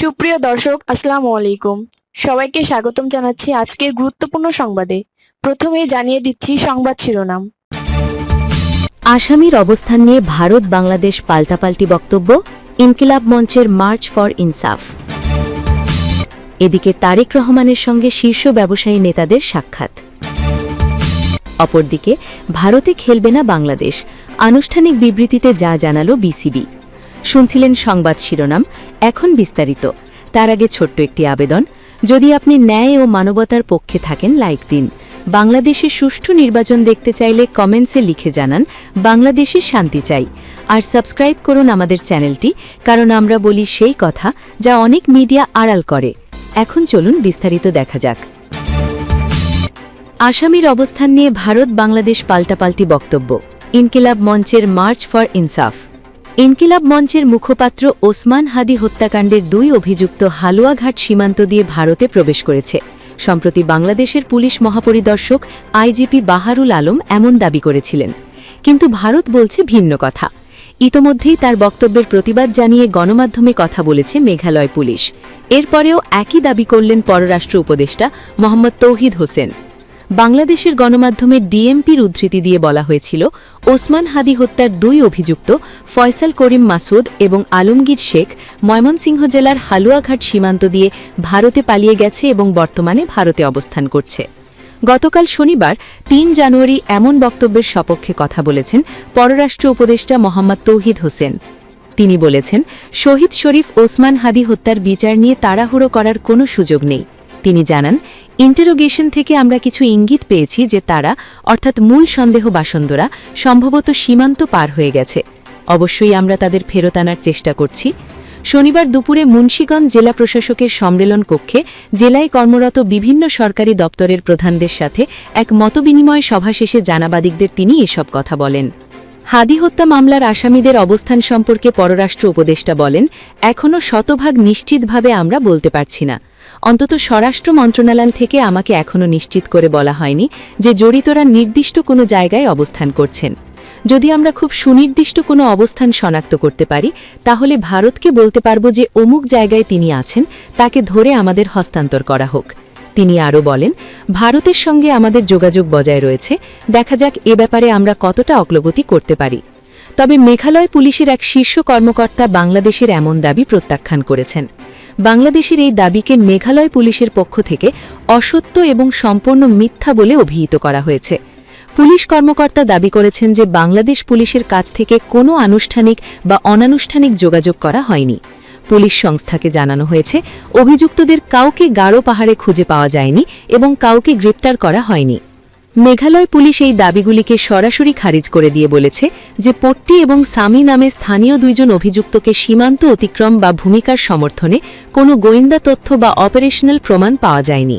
সুপ্রিয় দর্শক, আসসালামু আলাইকুম। সবাইকে স্বাগতম জানাচ্ছি আজকের গুরুত্বপূর্ণ সংবাদে। প্রথমেই জানিয়ে দিচ্ছি সংবাদ শিরোনাম। আসামির অবস্থান নিয়ে ভারত বাংলাদেশ পাল্টাপাল্টি বক্তব্য, ইনকিলাব মঞ্চের মার্চ ফর ইনসাফ। এদিকে তারেক রহমানের সঙ্গে শীর্ষ ব্যবসায়ী নেতাদের সাক্ষাৎ। অপরদিকে, ভারতে খেলবে না বাংলাদেশ। আনুষ্ঠানিক বিবৃতিতে যা জানালো বিসিবি। শুনছিলেন সংবাদ শিরোনাম, এখন বিস্তারিত। তার আগে ছোট্ট একটি আবেদন। যদি আপনি ন্যায় ও মানবতার পক্ষে থাকেন, লাইক দিন। বাংলাদেশে সুষ্ঠু নির্বাচন দেখতে চাইলে কমেন্টসে লিখে জানান বাংলাদেশের শান্তি চাই। আর সাবস্ক্রাইব করুন আমাদের চ্যানেলটি, কারণ আমরা বলি সেই কথা যা অনেক মিডিয়া আড়াল করে। এখন চলুন বিস্তারিত দেখা যাক। আসামির অবস্থান নিয়ে ভারত বাংলাদেশ পাল্টাপাল্টি বক্তব্য। ইনকিলাব মঞ্চের মার্চ ফর ইনসাফ। ইনকিলাব মঞ্চের মুখপাত্র ওসমান হাদি হত্যাকাণ্ডের দুই অভিযুক্ত হালুয়াঘাট সীমান্ত দিয়ে ভারতে প্রবেশ করেছে। সম্প্রতি বাংলাদেশের পুলিশ মহাপরিদর্শক আইজিপি বাহারুল আলম এমন দাবি করেছিলেন। কিন্তু ভারত বলছে ভিন্ন কথা। ইতোমধ্যেই তার বক্তব্যের প্রতিবাদ জানিয়ে গণমাধ্যমে কথা বলেছে মেঘালয় পুলিশ। এরপরেও একই দাবি করলেন পররাষ্ট্র উপদেষ্টা মোহাম্মদ তৌহিদ হোসেন। বাংলাদেশের গণমাধ্যমে ডিএমপির উদ্ধৃতি দিয়ে বলা হয়েছিল, ওসমান হাদি হত্যার দুই অভিযুক্ত ফয়সাল করিম মাসুদ এবং আলমগীর শেখ ময়মনসিংহ জেলার হালুয়াঘাট সীমান্ত দিয়ে ভারতে পালিয়ে গেছে এবং বর্তমানে ভারতে অবস্থান করছে। গতকাল শনিবার, তিন জানুয়ারি এমন বক্তব্যের সপক্ষে কথা বলেছেন পররাষ্ট্র উপদেষ্টা মোহাম্মদ তৌহিদ হোসেন। তিনি বলেছেন, শহীদ শরীফ ওসমান হাদি হত্যার বিচার নিয়ে তাড়াহুড়ো করার কোনো সুযোগ নেই। তিনি জানান, ইন্টারোগেশন থেকে আমরা কিছু ইঙ্গিত পেয়েছি যে তারা, অর্থাৎ মূল সন্দেহ বাসন্দরা সম্ভবত সীমান্ত পার হয়ে গেছে। অবশ্যই আমরা তাদের ফেরত আনার চেষ্টা করছি। শনিবার দুপুরে মুন্সীগঞ্জ জেলা প্রশাসকের সম্মেলন কক্ষে জেলায় কর্মরত বিভিন্ন সরকারি দপ্তরের প্রধানদের সাথে এক মতবিনিময় সভা শেষে জানাবাদিকদের তিনি এসব কথা বলেন। হাদি হত্যা মামলার আসামিদের অবস্থান সম্পর্কে পররাষ্ট্র উপদেষ্টা বলেন এখনও শতভাগ নিশ্চিতভাবে আমরা বলতে পারছি না। অন্তত স্বরাষ্ট্র মন্ত্রণালয় থেকে আমাকে এখনও নিশ্চিত করে বলা হয়নি যে জড়িতরা নির্দিষ্ট কোনো জায়গায় অবস্থান করছেন। যদি আমরা খুব সুনির্দিষ্ট কোনো অবস্থান শনাক্ত করতে পারি, তাহলে ভারতকে বলতে পারব যে অমুক জায়গায় তিনি আছেন, তাকে ধরে আমাদের হস্তান্তর করা হোক। তিনি আরও বলেন, ভারতের সঙ্গে আমাদের যোগাযোগ বজায় রয়েছে, দেখা যাক এ ব্যাপারে আমরা কতটা অগ্রগতি করতে পারি। তবে মেঘালয় পুলিশের এক শীর্ষ কর্মকর্তা বাংলাদেশের এমন দাবি প্রত্যাখ্যান করেছেন। বাংলাদেশের এই দাবিকে মেঘালয় পুলিশের পক্ষ থেকে অসত্য এবং সম্পূর্ণ মিথ্যা বলে অভিহিত করা হয়েছে। পুলিশ কর্মকর্তা দাবি করেছেন যে বাংলাদেশ পুলিশের কাছ থেকে কোনো আনুষ্ঠানিক বা অনানুষ্ঠানিক যোগাযোগ করা হয়নি। পুলিশ সংস্থাকে জানানো হয়েছে, অভিযুক্তদের কাউকে গাঢ় পাহাড়ে খুঁজে পাওয়া যায়নি এবং কাউকে গ্রেপ্তার করা হয়নি। মেঘালয় পুলিশ এই দাবিগুলিকে সরাসরি খারিজ করে দিয়ে বলেছে যে পট্টি এবং সামি নামে স্থানীয় দুইজন অভিযুক্তকে সীমান্ত অতিক্রম বা ভূমিকার সমর্থনে কোনো গোয়েন্দা তথ্য বা অপারেশনাল প্রমাণ পাওয়া যায়নি।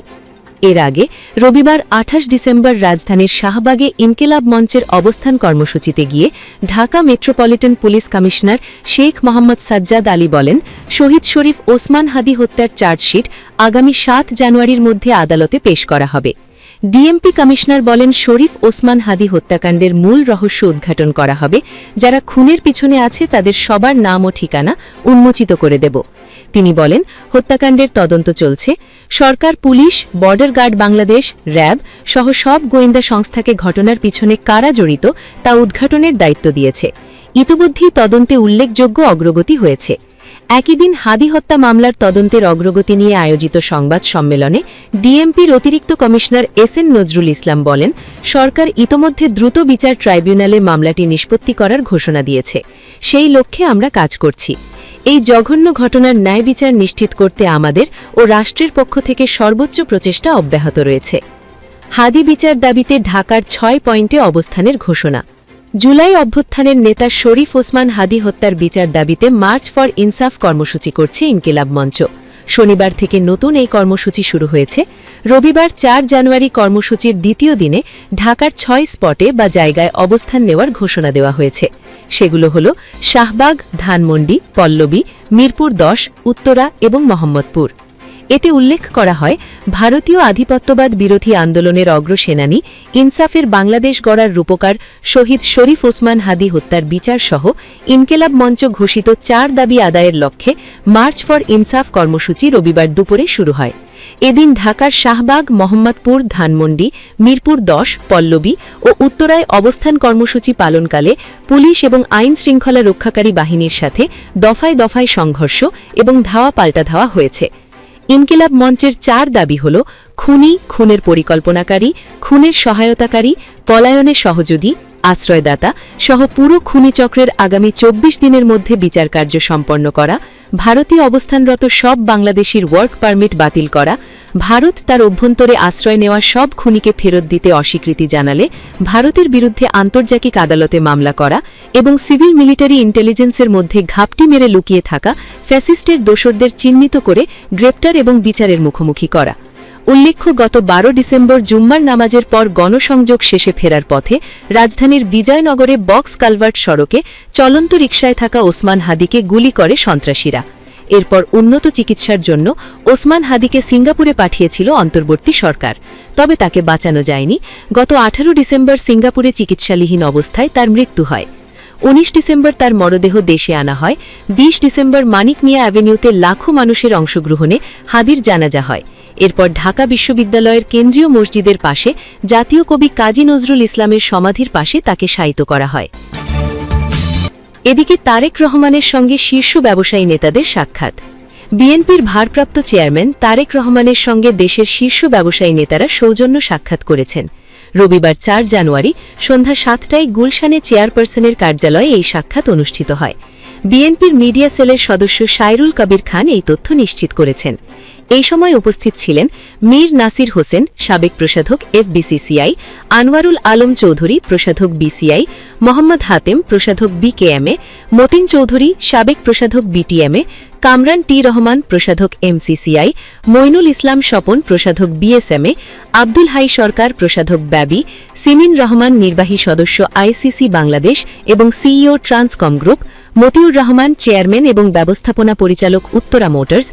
এর আগে রবিবার আঠাশ ডিসেম্বর রাজধানীর শাহবাগে ইনকেলাব মঞ্চের অবস্থান কর্মসূচিতে গিয়ে Dhaka metropolitan police commissioner Sheikh Mohammad Sajjad Ali বলেন, শহীদ শরীফ ওসমান হাদি হত্যার চার্জশিট আগামী সাত জানুয়ারির মধ্যে আদালতে পেশ করা হবে। ডিএমপি কমিশনার বলেন, শরীফ ওসমান হাদি হত্যাকাণ্ডের মূল রহস্য উদ্ঘাটন করা হবে। যারা খুনের পিছনে আছে, তাদের সবার নাম ও ঠিকানা উন্মোচিত করে দেব। তিনি বলেন, হত্যাকাণ্ডের তদন্ত চলছে। সরকার, police, border guard Bangladesh, RAB সহ সব গোয়েন্দা সংস্থাকে ঘটনার পিছনে কারা জড়িত তা উদ্ঘাটনের দায়িত্ব দিয়েছে। ইতিমধ্যেই তদন্তে উল্লেখযোগ্য অগ্রগতি হয়েছে। একই দিন হাদি হত্যা মামলার তদন্তের অগ্রগতি নিয়ে আয়োজিত সংবাদ সম্মেলনে ডিএমপির অতিরিক্ত commissioner S N Nazrul Islam বলেন, সরকার ইতোমধ্যে দ্রুত বিচার ট্রাইব্যুনালে মামলাটি নিষ্পত্তি করার ঘোষণা দিয়েছে। সেই লক্ষ্যে আমরা কাজ করছি। এই জঘন্য ঘটনার ন্যায় বিচার নিশ্চিত করতে আমাদের ও রাষ্ট্রের পক্ষ থেকে সর্বোচ্চ প্রচেষ্টা অব্যাহত রয়েছে। হাদি বিচার দাবিতে ঢাকার ছয় পয়েন্টে অবস্থানের ঘোষণা। জুলাই অভ্যুত্থানের নেতা শরীফ ওসমান হাদি হত্যার বিচার দাবিতে মার্চ ফর ইনসাফ কর্মসূচি করছে ইনকিলাব মঞ্চ। শনিবার থেকে নতুন এই কর্মসূচি শুরু হয়েছে। রবিবার চার জানুয়ারি কর্মসূচির দ্বিতীয় দিনে ঢাকার ছয় স্পটে বা জায়গায় অবস্থান নেওয়ার ঘোষণা দেওয়া হয়েছে। সেগুলো হল শাহবাগ, ধানমন্ডি, পল্লবী, মিরপুর দশ, উত্তরা এবং মোহাম্মদপুর। এতে উল্লেখ করা হয়, ভারতীয় আধিপত্যবাদ বিরোধী আন্দোলনের অগ্রসেনানী, ইনসাফের বাংলাদেশ গড়ার রূপকার শহীদ শরীফ ওসমান হাদি হত্যার বিচার সহ ইনকেলাব মঞ্চ ঘোষিত চার দাবি আদায়ের লক্ষ্যে মার্চ ফর ইনসাফ কর্মসূচি রবিবার দুপুরে শুরু হয়। এদিন ঢাকার শাহবাগ, মোহাম্মদপুর, ধানমন্ডি, মিরপুর দশ, পল্লবী ও উত্তরায় অবস্থান কর্মসূচি পালনকালে পুলিশ এবং আইন শৃঙ্খলা রক্ষাকারী বাহিনীর সাথে দফায় দফায় সংঘর্ষ এবং ধাওয়া পাল্টা ধাওয়া হয়েছে। ইনকিলাব মঞ্চের চার দাবি হল খুনি, খুনের পরিকল্পনাকারী, খুনের সহায়তাকারী পলায়নের সহযোগী, আশ্রয়দাতা সহ পুরো খুনি চক্রের আগামী চব্বিশ দিনের মধ্যে বিচার কার্য সম্পন্ন করা, ভারতীয় অবস্থানরত সব বাংলাদেশির ওয়ার্ক পারমিট বাতিল করা, ভারত তার অভ্যন্তরে আশ্রয় নেওয়া সব খুনিকে ফেরত দিতে অস্বীকৃতি জানালে, ভারতের বিরুদ্ধে আন্তর্জাতিক আদালতে মামলা করা এবং সিভিল মিলিটারি ইন্টেলিজেন্সের মধ্যে ঘাপটি মেরে লুকিয়ে থাকা ফ্যাসিস্টের দোসরদের চিহ্নিত করে গ্রেপ্তার এবং বিচারের মুখোমুখি করা। উল্লেখ্য, গত বারো ডিসেম্বর জুম্মার নামাজের পর গণসংযোগ শেষে ফেরার পথে রাজধানীর বিজয়নগরে বক্স কালভার্ট সড়কে চলন্ত রিকশায় থাকা ওসমান হাদিকে গুলি করে সন্ত্রাসীরা। এরপর উন্নত চিকিৎসার জন্য ওসমান হাদিকে সিঙ্গাপুরে পাঠিয়েছিল অন্তর্বর্তী সরকার। তবে তাকে বাঁচানো যায়নি। গত আঠারো ডিসেম্বর সিঙ্গাপুরে চিকিৎসালীহীন অবস্থায় তার মৃত্যু হয়। উনিশ ডিসেম্বর তার মরদেহ দেশে আনা হয়। ২০ ডিসেম্বর মানিক মিয়া অ্যাভিনিউতে লাখো মানুষের অংশগ্রহণে হাদির জানাজা হয়। এরপর ঢাকা বিশ্ববিদ্যালয়ের কেন্দ্রীয় মসজিদের পাশে জাতীয় কবি কাজী নজরুল ইসলামের সমাধির পাশে তাকে শায়িত করা হয়। এদিকে তারেক রহমানের সঙ্গে শীর্ষ ব্যবসায়ী নেতাদের সাক্ষাৎ। বিএনপির ভারপ্রাপ্ত চেয়ারম্যান তারেক রহমানের সঙ্গে দেশের শীর্ষ ব্যবসায়ী নেতারা সৌজন্য সাক্ষাৎ করেছেন। রবিবার চার জানুয়ারি সন্ধ্যা সাতটায় গুলশানে চেয়ারপারসনের কার্যালয়ে এই সাক্ষাৎ অনুষ্ঠিত হয়। বিএনপির মিডিয়া সেলের সদস্য সাইরুল কবির খান এই তথ্য নিশ্চিত করেছেন। এই সময় উপস্থিত ছিলেন মীর নাসির হোসেন, সাবেক প্রসাধক এফবিসিসিআই, আনোয়ারুল আলম চৌধুরী, প্রসাধক বিসিআই, মোহাম্মদ হাতেম, প্রসাধক বিকেএমএ, মতিন চৌধুরী, সাবেক প্রসাধক বিটিএমএ কামরান টি রহমান প্রসাধক এমসিসিআই, মইনুল ইসলাম স্বপন প্রসাধক বিএসএমএ, আব্দুল হাই সরকার প্রসাধক ব্যাবি, সিমিন রহমান নির্বাহী সদস্য আইসিসি বাংলাদেশ এবং CEO Transcom group, Motiur Rahman chairman এবং ব্যবস্থাপনা পরিচালক উত্তরা মোটরস,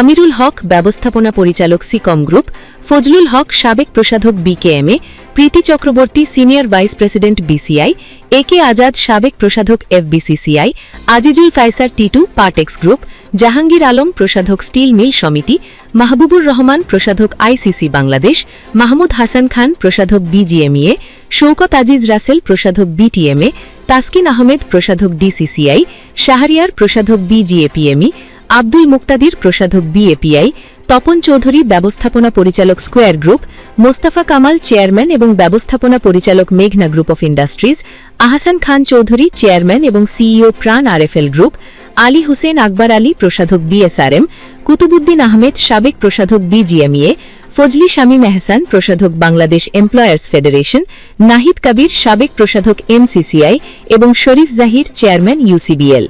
আমিরুল হক ব্যবস্থাপনা পরিচালক সিকম গ্রুপ, ফজলুল হক সাবেক প্রসাধক BKMA, Priti Chakraborty senior vice president BCI, A K Azad সাবেক প্রসাধক FBCCI, Azizul Faisar Titu Partex group Jahangir Alam, প্রসাধক steel mill সমিতি, মাহবুবুর রহমান, প্রসাধক আইসিসি বাংলাদেশ, মাহমুদ হাসান খান, প্রসাধক বিজিএমইএ, শৌকত আজিজ রাসেল, প্রসাধক বিটিএমএ, তাসকিন আহমেদ, প্রসাধক ডিসিসিআই, শাহরিয়ার, প্রসাধক বিজিএপিএমই, আব্দুল মুক্তাদির, প্রসাধক বিএপিআই, তপন চৌধুরী, ব্যবস্থাপনা পরিচালক Square group, Mostafa Kamal, chairman এবং ব্যবস্থাপনা পরিচালক মেঘনা group of industries, Ahsan Khan Chowdhury, chairman এবং CEO Pran RFL group Ali Hussain Akbar Ali প্রসাধক BSRM Kutubuddin Ahmed সাবেক প্রসাধক বিজিএমইএ ফজলি শামীম এহসান প্রসাধক বাংলাদেশ এমপ্লয়ার্স ফেডারেশন, নাহিদ কাবির সাবেক প্রসাধক এমসিসিআই এবং শরীফ জাহির চেয়ারম্যান ইউসিবিএল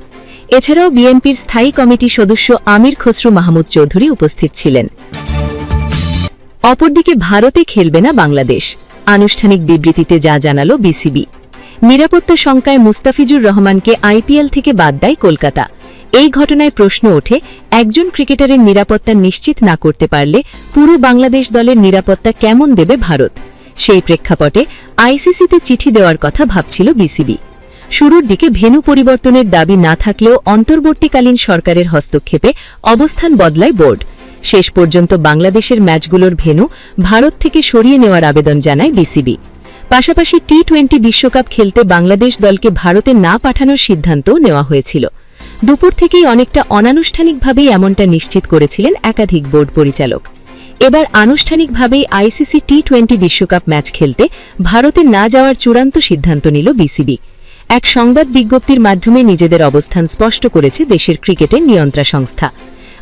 এছাড়াও বিএনপির স্থায়ী কমিটি সদস্য আমির খসরু মাহমুদ চৌধুরী উপস্থিত ছিলেন। অপরদিকে ভারতে খেলবে না বাংলাদেশ। আনুষ্ঠানিক বিবৃতিতে যা জানালো বিসিবি নিরাপত্তা শঙ্কায় মুস্তাফিজুর রহমানকে আইপিএল থেকে বাদ দেয় কলকাতা। এই ঘটনায় প্রশ্ন ওঠে, একজন ক্রিকেটারের নিরাপত্তা নিশ্চিত না করতে পারলে পুরো বাংলাদেশ দলের নিরাপত্তা কেমন দেবে ভারত? সেই প্রেক্ষাপটে আইসিসিতে চিঠি দেওয়ার কথা ভাবছিল বিসিবি। শুরুর দিকে ভেনু পরিবর্তনের দাবি না থাকলেও অন্তর্বর্তীকালীন সরকারের হস্তক্ষেপে অবস্থান বদলায় বোর্ড। শেষ পর্যন্ত বাংলাদেশের ম্যাচগুলোর ভেনু ভারত থেকে সরিয়ে নেওয়ার আবেদন জানায় বিসিবি। পাশাপাশি টি টোয়েন্টি বিশ্বকাপ খেলতে বাংলাদেশ দলকে ভারতে না পাঠানোর সিদ্ধান্তও নেওয়া হয়েছিল। দুপুর থেকেই অনেকটা অনানুষ্ঠানিকভাবেই এমনটা নিশ্চিত করেছিলেন একাধিক বোর্ড পরিচালক। এবার আনুষ্ঠানিকভাবেই আইসিসি টি টোয়েন্টি বিশ্বকাপ ম্যাচ খেলতে ভারতে না যাওয়ার চূড়ান্ত সিদ্ধান্ত নিল বিসিবি। এক সংবাদ বিজ্ঞপ্তির মাধ্যমে নিজেদের অবস্থান স্পষ্ট করেছে দেশের ক্রিকেটের নিয়ন্ত্রণ সংস্থা।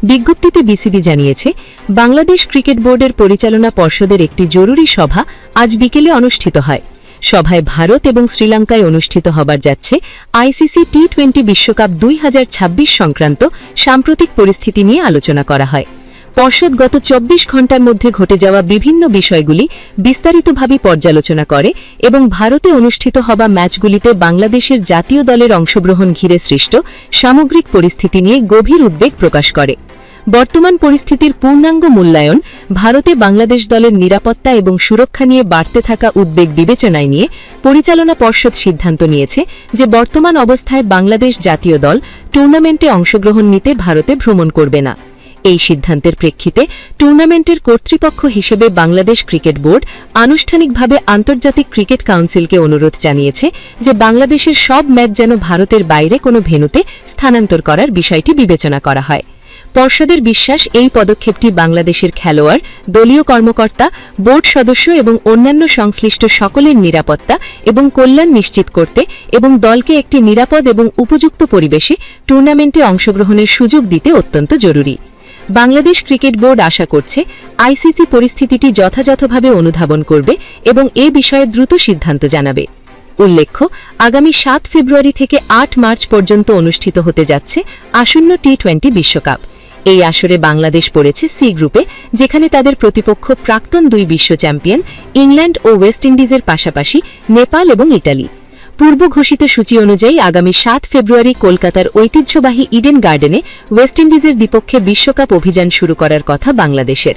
বিজ্ঞপ্তিতে বিসিবি জানিয়েছে, বাংলাদেশ ক্রিকেট বোর্ডের পরিচালনা পর্ষদের একটি জরুরি সভা আজ বিকেলে অনুষ্ঠিত হয়। সভায় ভারত এবং শ্রীলঙ্কায় অনুষ্ঠিত হবার যাচ্ছে আইসিসি টি টোয়েন্টি বিশ্বকাপ দুই হাজার ছাব্বিশ সংক্রান্ত সাম্প্রতিক পরিস্থিতি নিয়ে আলোচনা করা হয়। পর্ষদ গত চব্বিশ ঘণ্টার মধ্যে ঘটে যাওয়া বিভিন্ন বিষয়গুলি বিস্তারিতভাবে পর্যালোচনা করে এবং ভারতে অনুষ্ঠিত হবা ম্যাচগুলিতে বাংলাদেশের জাতীয় দলের অংশগ্রহণ ঘিরে সৃষ্ট সামগ্রিক পরিস্থিতি নিয়ে গভীর উদ্বেগ প্রকাশ করে। বর্তমান পরিস্থিতির পূর্ণাঙ্গ মূল্যায়ন ভারতে বাংলাদেশ দলের নিরাপত্তা এবং সুরক্ষা নিয়ে বাড়তে থাকা উদ্বেগ বিবেচনায় নিয়ে পরিচালনা পর্ষদ সিদ্ধান্ত নিয়েছে যে বর্তমান অবস্থায় বাংলাদেশ জাতীয় দল টুর্নামেন্টে অংশগ্রহণ নিতে ভারতে ভ্রমণ করবে না। এই সিদ্ধান্তের প্রেক্ষিতে টুর্নামেন্টের কর্তৃপক্ষ হিসেবে বাংলাদেশ ক্রিকেট বোর্ড আনুষ্ঠানিকভাবে আন্তর্জাতিক ক্রিকেট কাউন্সিলকে অনুরোধ জানিয়েছে যে বাংলাদেশের সব ম্যাচ যেন ভারতের বাইরে কোনো ভেন্যুতে স্থানান্তর করার বিষয়টি বিবেচনা করা হয়। পর্ষদের বিশ্বাস এই পদক্ষেপটি বাংলাদেশের খেলোয়াড়, দলীয় কর্মকর্তা, বোর্ড সদস্য এবং অন্যান্য সংশ্লিষ্ট সকলের নিরাপত্তা এবং কল্যাণ নিশ্চিত করতে এবং দলকে একটি নিরাপদ এবং উপযুক্ত পরিবেশে টুর্নামেন্টে অংশগ্রহণের সুযোগ দিতে অত্যন্ত জরুরি। বাংলাদেশ ক্রিকেট বোর্ড আশা করছে আইসিসি পরিস্থিতিটি যথাযথভাবে অনুধাবন করবে এবং এ বিষয়ে দ্রুত সিদ্ধান্ত জানাবে। উল্লেখ্য, আগামী সাত ফেব্রুয়ারি থেকে আট মার্চ পর্যন্ত অনুষ্ঠিত হতে যাচ্ছে আসন্ন টি টোয়েন্টি বিশ্বকাপ। এই আসরে বাংলাদেশ পড়েছে সি গ্রুপে যেখানে তাদের প্রতিপক্ষ প্রাক্তন দুই বিশ্ব চ্যাম্পিয়ন ইংল্যান্ড ও ওয়েস্ট ইন্ডিজের পাশাপাশি নেপাল এবং ইটালি। পূর্ব ঘোষিত সূচি অনুযায়ী আগামী সাত ফেব্রুয়ারি কলকাতার ঐতিহ্যবাহী ইডেন গার্ডেনে ওয়েস্ট ইন্ডিজের বিপক্ষে বিশ্বকাপ অভিযান শুরু করার কথা বাংলাদেশের।